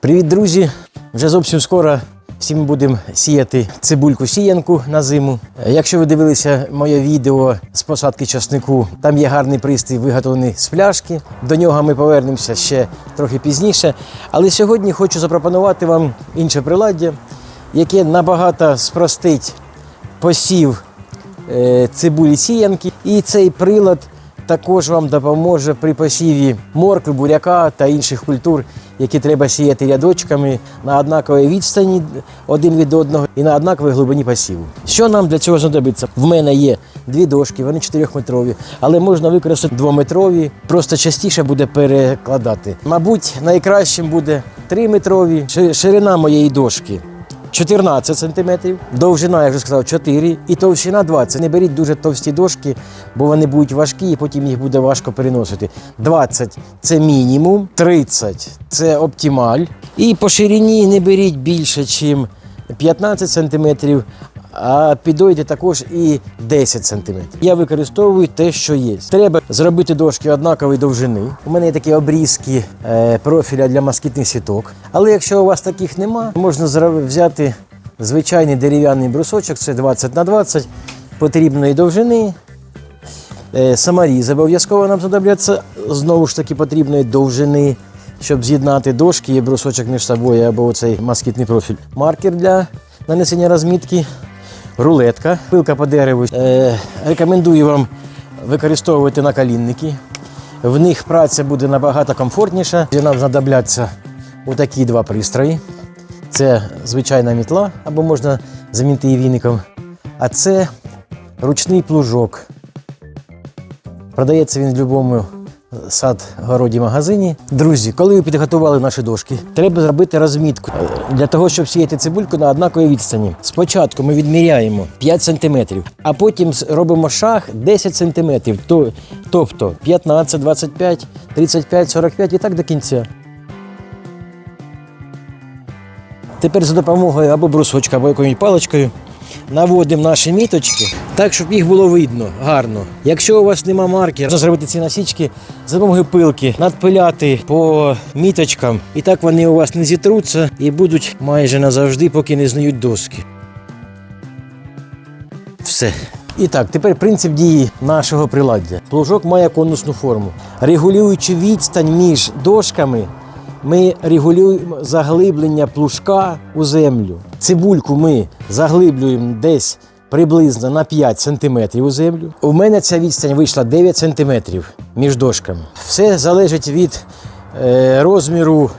Привіт, друзі! Вже зовсім скоро всі ми будемо сіяти цибульку сіянку на зиму. Якщо ви дивилися моє відео з посадки часнику, там є гарний пристрій, виготовлений з пляшки. До нього ми повернемося ще трохи пізніше. Але сьогодні хочу запропонувати вам інше приладдя, яке набагато спростить посів е, цибулі сіянки. І цей прилад також вам допоможе при посіві моркви, буряка та інших культур, які треба сіяти рядочками на однаковій відстані один від одного і на однаковій глибині посіву. Що нам для цього знадобиться? В мене є дві дошки, вони 4-метрові, але можна використати двометрові, просто частіше буде перекладати. Мабуть, найкращим буде 3-метрові. Ширина моєї дошки 14 см, довжина, я вже сказав, 4 і товщина 20. Не беріть дуже товсті дошки, бо вони будуть важкі і потім їх буде важко переносити. 20 це мінімум, 30 це оптималь. І по ширині не беріть більше, ніж 15 см, підойде також і 10 см. Я використовую те, що є. Треба зробити дошки однакової довжини. У мене є такі обрізки е, профіля для москітних сіток. Але якщо у вас таких нема, можна взяти звичайний дерев'яний брусочок, це 20 на 20 потрібної довжини. Е, Саморіз обов'язково нам знадобляться знову ж таки потрібної довжини, щоб з'єднати дошки і брусочок між собою або оцей москітний профіль. Маркер для нанесення розмітки, рулетка, пилка по дереву. Е, рекомендую вам використовувати наколінники. В них праця буде набагато комфортніша. Нам знадобляться отакі два пристрої. Це звичайна мітла, або можна замінити її віником. А це ручний плужок. Продається він в будь-якому сад, городі, магазині. Друзі, коли ви підготували наші дошки, треба зробити розмітку Е, для того, щоб сіяти цибульку на однаковій відстані. Спочатку ми відміряємо 5 см, а потім робимо шаг 10 см, тобто 15, 25, 35, 45 і так до кінця. Тепер за допомогою або брусочка, або якоюсь паличкою наводимо наші міточки так, щоб їх було видно гарно. Якщо у вас нема маркера, можна зробити ці насічки за допомогою пилки, надпиляти по міточкам, і так вони у вас не зітруться і будуть майже назавжди, поки не знують доски. Все. І так, тепер принцип дії нашого приладдя. Плужок має конусну форму. Регулюючи відстань між дошками, ми регулюємо заглиблення плужка у землю. Цибульку ми заглиблюємо десь приблизно на 5 см у землю. У мене ця відстань вийшла 9 см між дошками. Все залежить від е, розміру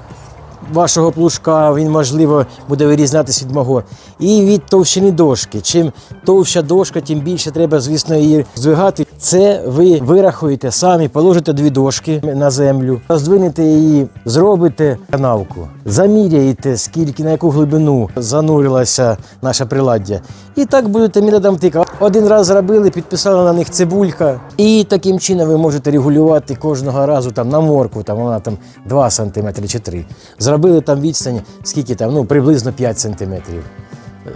вашого плужка, він, можливо, буде вирізнятися від мого. І від товщини дошки. Чим товща дошка, тим більше треба, звісно, її здвигати. Це ви вирахуєте самі, положите дві дошки на землю, роздвинете її, зробите канавку, заміряєте, скільки на яку глибину занурилося наше приладдя. І так будете методом тика. Один раз зробили, підписали на них цибулька. І таким чином ви можете регулювати кожного разу там на морку, там вона там 2 см чи 3. Зробили там відстань, скільки там, ну приблизно 5 см.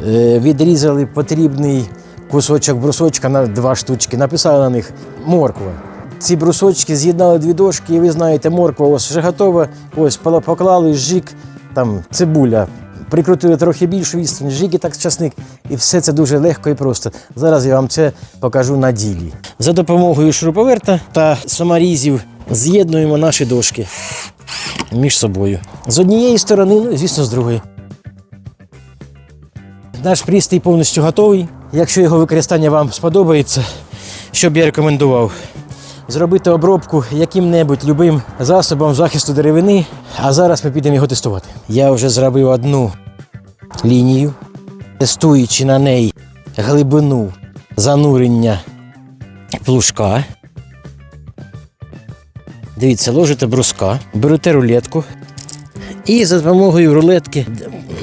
Е, відрізали потрібний кусочок брусочка на два штучки, написали на них морква. Ці брусочки з'єднали дві дошки, і ви знаєте, морква ось вже готова. Ось поклали жик, там цибуля. Прикрутили трохи більшу відстань, жик і так часник. І все це дуже легко і просто. Зараз я вам це покажу на ділі. За допомогою шуруповерта та саморізів з'єднуємо наші дошки між собою. З однієї сторони, ну і звісно, з другої. Наш пристрій повністю готовий. Якщо його використання вам сподобається, що б я рекомендував, зробити обробку яким-небудь любим засобом захисту деревини. А зараз ми підемо його тестувати. Я вже зробив одну лінію, тестуючи на неї глибину занурення плужка. Дивіться, ложите бруска, берете рулетку, і за допомогою рулетки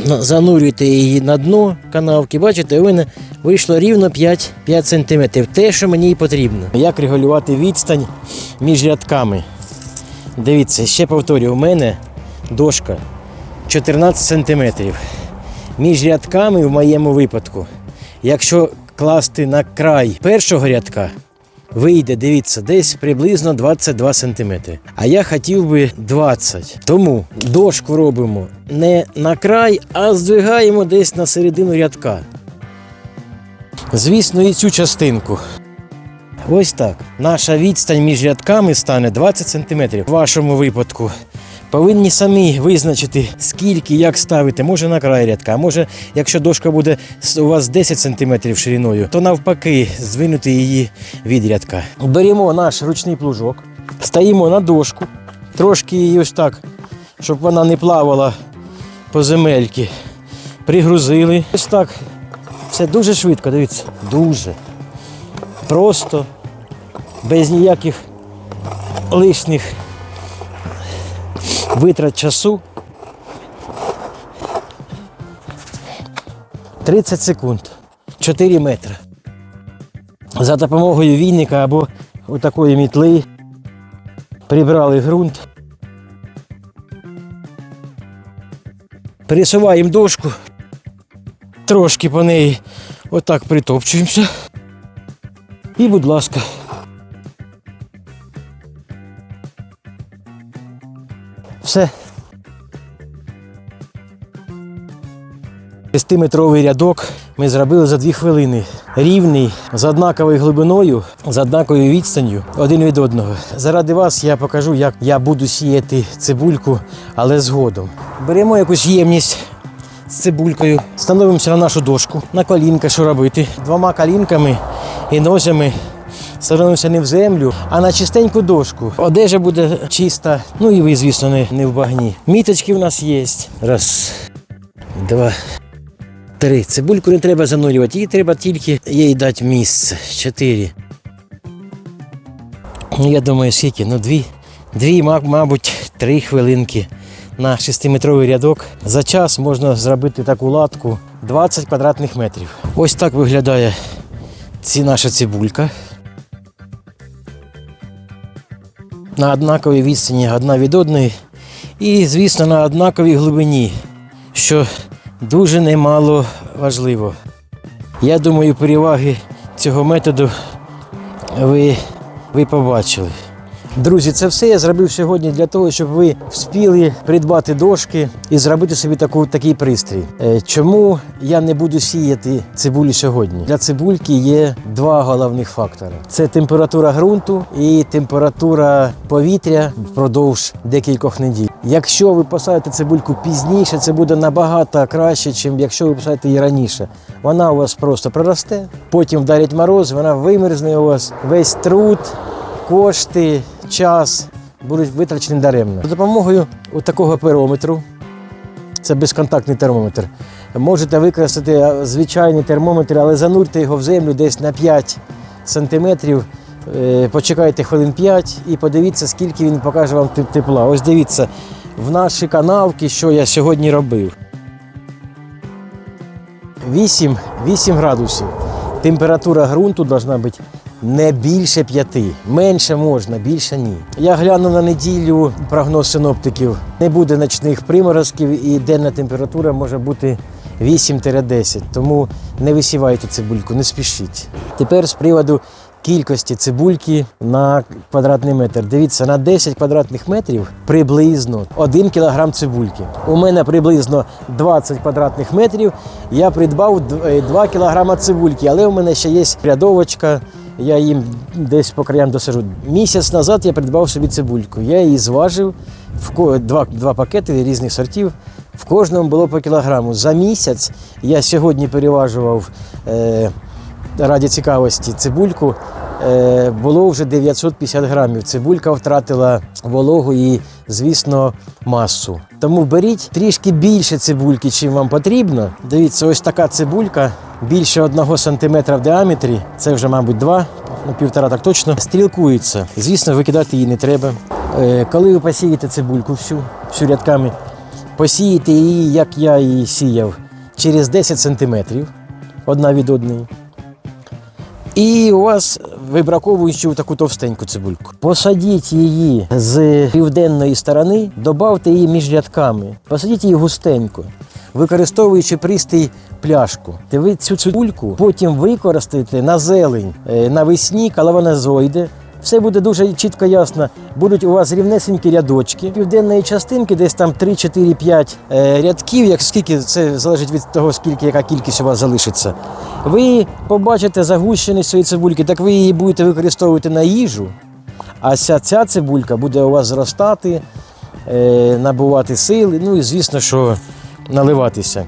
занурюєте її на дно канавки. Бачите, у мене вийшло рівно 5, 5 см. Те, що мені потрібно. Як регулювати відстань між рядками? Дивіться, ще повторюю, у мене дошка 14 см. Між рядками в моєму випадку, якщо класти на край першого рядка, вийде, дивіться, десь приблизно 22 см. А я хотів би 20. Тому дошку робимо не на край, а здвигаємо десь на середину рядка. Звісно, і цю частинку. Ось так. Наша відстань між рядками стане 20 см. В вашому випадку повинні самі визначити, скільки, як ставити. Може на край рядка, може, якщо дошка буде у вас 10 см шириною, то навпаки здвинути її від рядка. Беремо наш ручний плужок, стаємо на дошку, трошки її ось так, щоб вона не плавала по земельки. Пригрузили. Ось так. Все дуже швидко, дивіться. Дуже. Просто, без ніяких лишніх витрат часу. 30 секунд. 4 метри. За допомогою війника або такої мітли прибрали ґрунт. Пересуваємо дошку, трошки по неї отак притопчуємося. І, будь ласка. Все. Шестиметровий рядок ми зробили за дві хвилини. Рівний, з однаковою глибиною, з однаковою відстанню один від одного. Заради вас я покажу, як я буду сіяти цибульку, але згодом. Беремо якусь ємність з цибулькою, становимося на нашу дошку, на колінка, що робити. Двома колінками і нозями становимося не в землю, а на чистеньку дошку. Одежа буде чиста, ну і ви, звісно, не, не в багні. Міточки в нас є. Раз, два, три. Цибульку не треба занурювати, їй треба тільки їй дати місце. Чотири. Ну, я думаю, скільки? Ну, дві, дві, мабуть, три хвилинки на 6-метровий рядок. За час можна зробити таку латку 20 квадратних метрів. Ось так виглядає ці наша цибулька. На однаковій відстані одна від одної. І, звісно, на однаковій глибині, що дуже немало важливо. Я думаю, переваги цього методу ви, ви побачили. Друзі, це все я зробив сьогодні для того, щоб ви вспіли придбати дошки і зробити собі таку, такий пристрій. Е, Чому я не буду сіяти цибулю сьогодні? Для цибульки є два головних фактори: це температура ґрунту і температура повітря впродовж декількох неділь. Якщо ви посадите цибульку пізніше, це буде набагато краще, ніж якщо ви посадите її раніше. Вона у вас просто проросте, потім вдарить мороз, вона вимерзне у вас весь труд кошти, час будуть витрачені даремно. За допомогою такого перометру, це безконтактний термометр, можете використати е, звичайний термометр, але занурте його в землю десь на 5 сантиметрів. Е, Почекайте хвилин 5 і подивіться, скільки він покаже вам тепла. Ось дивіться, в наші канавки, що я сьогодні робив. 8, 8 градусів. Температура ґрунту повинна бути не більше 5. Менше можна, більше ні. Я гляну на неділю прогноз синоптиків. Не буде ночних приморозків і денна температура може бути 8-10. Тому не висівайте цибульку, не спішіть. Тепер з приводу кількості цибульки на квадратний метр. Дивіться, на 10 квадратних метрів приблизно 1 кілограм цибульки. У мене приблизно 20 квадратних метрів. Я придбав 2 кілограма цибульки, але у мене ще є рядовочка. Я їм десь по краям досажу. Місяць назад я придбав собі цибульку. Я її зважив в ко- два, два пакети різних сортів. В кожному було по кілограму. За місяць я сьогодні переважував е, раді цікавості цибульку. Е, було вже 950 грамів. Цибулька втратила вологу і, звісно, масу. Тому беріть трішки більше цибульки, чим вам потрібно. Дивіться, ось така цибулька більше одного сантиметра в діаметрі. Це вже, мабуть, два, ну півтора так точно. Стрілкується. Звісно, викидати її не треба. Е, коли ви посієте цибульку всю, всю рядками, посієте її, як я її сіяв, через 10 сантиметрів одна від одної. І у вас вибраковуючи таку товстеньку цибульку. Посадіть її з південної сторони, додавте її між рядками. Посадіть її густенько. використовуючи пристрій пляшку. Ви цю цибульку потім використаєте на зелень е, навесні, коли вона зойде. Все буде дуже чітко ясно. Будуть у вас рівнесенькі рядочки. Південної частинки, десь там 3, 4, 5 е, рядків, як скільки це залежить від того, скільки яка кількість у вас залишиться. Ви побачите загущеність цієї цибульки, так ви її будете використовувати на їжу. А ця, ця цибулька буде у вас зростати, е, набувати сили, ну і звісно, що наливатися.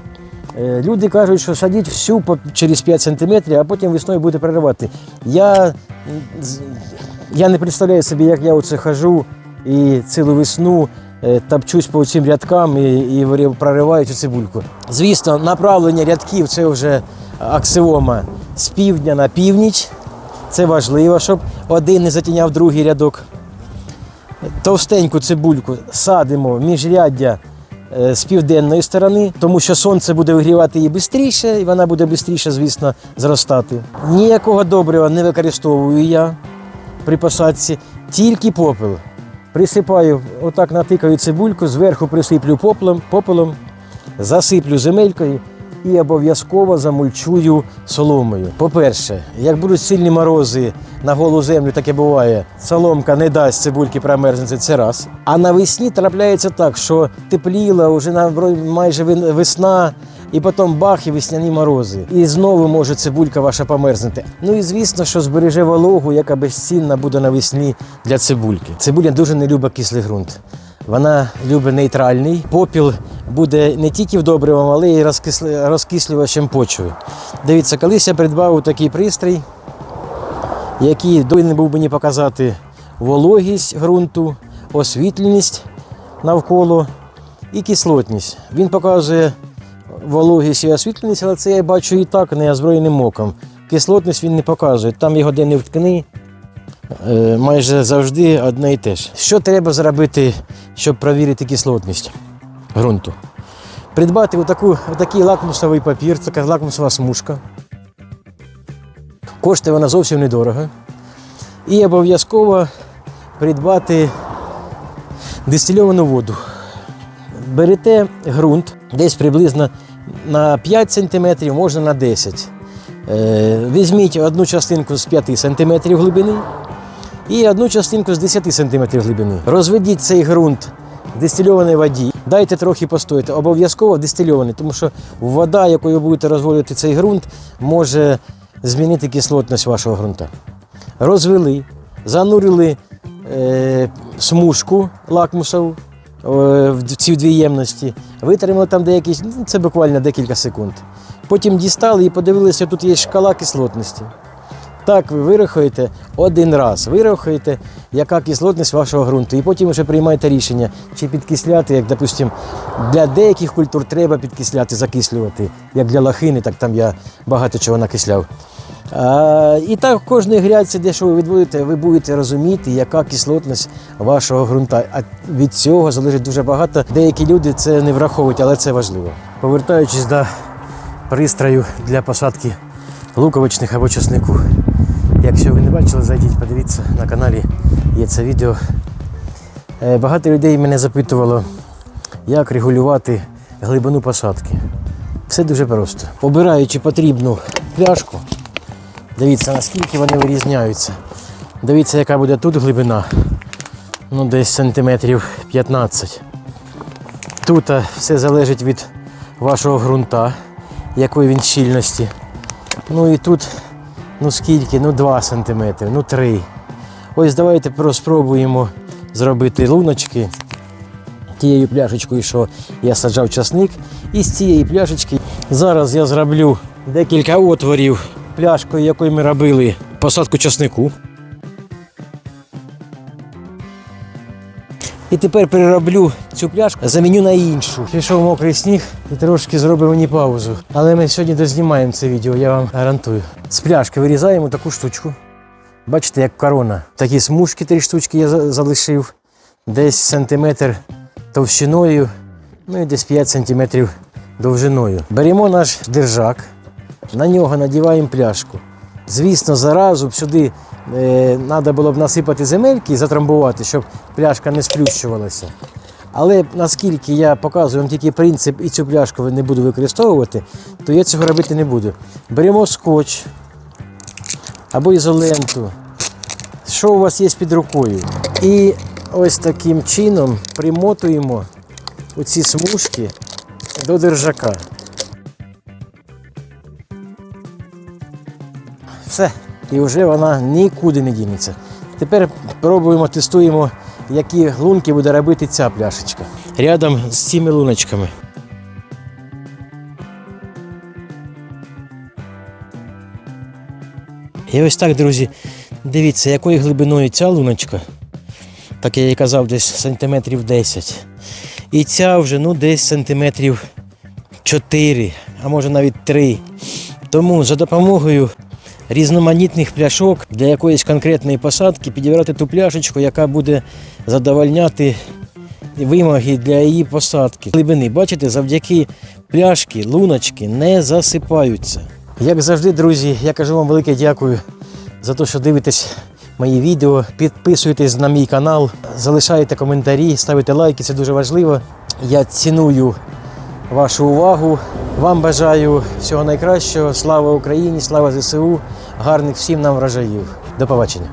Е, Люди кажуть, що садіть всю через 5 см, а потім весною буде переривати. Я, я не представляю собі, як я оце хожу і цілу весну е, топчусь по цим рядкам і, і прориваю цю цибульку. Звісно, направлення рядків це вже аксіома з півдня на північ. Це важливо, щоб один не затіняв другий рядок. Товстеньку цибульку садимо міжряддя е, з південної сторони, тому що сонце буде вигрівати її швидше, і вона буде швидше, звісно, зростати. Ніякого добрива не використовую я при посадці, тільки попел. Присипаю, отак натикаю цибульку, зверху присиплю попелом, попелом засиплю земелькою і обов'язково замульчую соломою. По-перше, як будуть сильні морози на голу землю, таке буває, соломка не дасть цибульки промерзнути, це раз. А навесні трапляється так, що тепліла, вже майже весна, і потім бах і весняні морози. І знову може цибулька ваша померзнути. Ну і звісно, що збереже вологу, яка безцінна буде навесні для цибульки. Цибуля дуже не любить кислий ґрунт. Вона любить нейтральний. Попіл буде не тільки вдобривом, але й розкислювачем почви. Дивіться, колись я придбав такий пристрій, який повинен був мені показати вологість ґрунту, освітленість навколо і кислотність. Він показує вологість і освітленість, але це я бачу і так неозброєним оком. Кислотність він не показує. Там його де не вткни, Е, майже завжди одне і те ж. Що треба зробити, щоб перевірити кислотність ґрунту? Придбати отаку, отакий лакмусовий папір, така лакмусова смужка. Коштує вона зовсім недорого. І обов'язково придбати дистильовану воду. Берете ґрунт десь приблизно на 5 см, можна на 10 Е, Візьміть одну частинку з 5 см глибини і одну частинку з 10 см глибини. Розведіть цей ґрунт в дистильованій воді, дайте трохи постояти, обов'язково дистильований, тому що вода, якою будете розводити цей ґрунт, може змінити кислотність вашого ґрунта. Розвели, занурили е, смужку лакмусову в ці дві ємності, витримали там деякі, ну, це буквально декілька секунд. Потім дістали і подивилися, тут є шкала кислотності. Так, ви вирахуєте один раз, вирахуєте, яка кислотність вашого ґрунту, і потім вже приймаєте рішення, чи підкисляти, як, допустим, для деяких культур треба підкисляти, закислювати, як для лохини, так там я багато чого накисляв. А, і так в кожній грядці, де що ви відводите, ви будете розуміти, яка кислотність вашого ґрунта. А від цього залежить дуже багато. Деякі люди це не враховують, але це важливо. Повертаючись до пристрою для посадки луковичних або часнику. Якщо ви не бачили, зайдіть, подивіться на каналі. Є це відео. Е, Багато людей мене запитувало, як регулювати глибину посадки. Все дуже просто. Обираючи потрібну пляшку, дивіться, наскільки вони вирізняються. Дивіться, яка буде тут глибина. Ну, десь сантиметрів 15. Тут е, все залежить від вашого ґрунта, якої він щільності. Ну і тут, ну скільки, ну 2 см, ну 3. Ось давайте про- спробуємо зробити луночки тією пляшечкою, що я саджав часник. І з цієї пляшечки зараз я зроблю декілька отворів пляшкою, якою ми робили посадку часнику. І тепер перероблю цю пляшку, заміню на іншу. Пішов мокрий сніг і трошки зробив мені паузу. Але ми сьогодні дознімаємо це відео, я вам гарантую. З пляшки вирізаємо таку штучку. Бачите, як корона. Такі смужки три штучки я залишив. Десь сантиметр товщиною, ну і десь 5 сантиметрів довжиною. Беремо наш держак, на нього надіваємо пляшку. Звісно, заразу б сюди треба було б насипати земельки і затрамбувати, щоб пляшка не сплющувалася. Але наскільки я показую вам тільки принцип і цю пляшку не буду використовувати, то я цього робити не буду. Беремо скотч або ізоленту, що у вас є під рукою. І ось таким чином примотуємо оці смужки до держака. Все. І вже вона нікуди не дінеться. Тепер пробуємо, тестуємо, які лунки буде робити ця пляшечка. Рядом з цими луночками. І ось так, друзі, дивіться, якою глибиною ця луночка, так я і казав, десь сантиметрів 10. І ця вже ну, десь сантиметрів 4, а може навіть 3. Тому за допомогою різноманітних пляшок для якоїсь конкретної посадки підібрати ту пляшечку, яка буде задовольняти вимоги для її посадки. Глибини, бачите, завдяки пляшки, луночки не засипаються. Як завжди, друзі, я кажу вам велике дякую за те, що дивитесь мої відео. Підписуйтесь на мій канал, залишайте коментарі, ставите лайки, це дуже важливо. Я ціную вашу увагу. Вам бажаю всього найкращого. Слава Україні, слава ЗСУ, гарних всім нам врожаїв. До побачення.